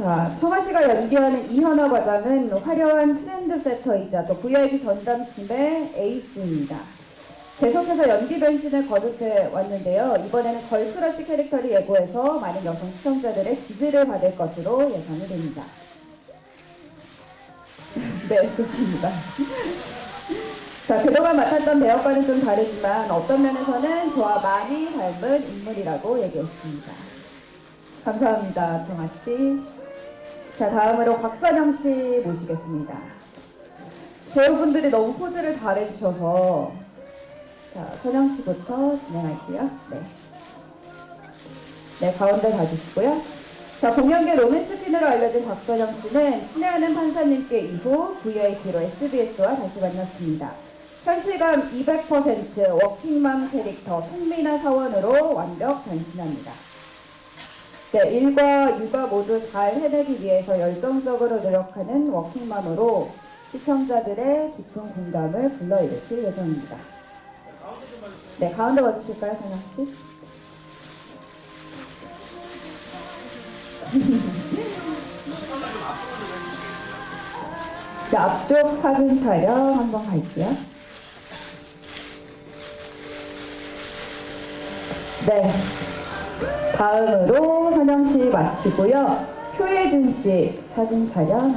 자, 청아 씨가 연기하는 이현아 과장은 화려한 트렌드 세터이자 또 VIP 전담팀의 에이스입니다. 계속해서 연기 변신을 거듭해 왔는데요. 이번에는 걸크러쉬 캐릭터를 예고해서 많은 여성 시청자들의 지지를 받을 것으로 예상이 됩니다. 네, 좋습니다. 자, 그동안 맡았던 배역과는 좀 다르지만 어떤 면에서는 저와 많이 닮은 인물이라고 얘기했습니다. 감사합니다, 정아 씨. 자, 다음으로 곽선영 씨 모시겠습니다. 배우분들이 너무 포즈를 잘해주셔서 자, 선영 씨부터 진행할게요. 네. 네, 가운데 가주시고요. 자, 공연계 로맨스 퀸으로 알려진 곽선영 씨는 친애하는 판사님께 이후 VIP로 SBS와 다시 만났습니다. 현실감 200% 워킹맘 캐릭터 송민아 사원으로 완벽 변신합니다. 네, 일과 육아 모두 잘 해내기 위해서 열정적으로 노력하는 워킹맘으로 시청자들의 깊은 공감을 불러일으킬 예정입니다. 네, 가운데 와주실까요, 선영 씨? 자, 앞쪽 사진 촬영 한번 갈게요. 네. 다음으로 선영 씨 마치고요. 표예진 씨 사진 촬영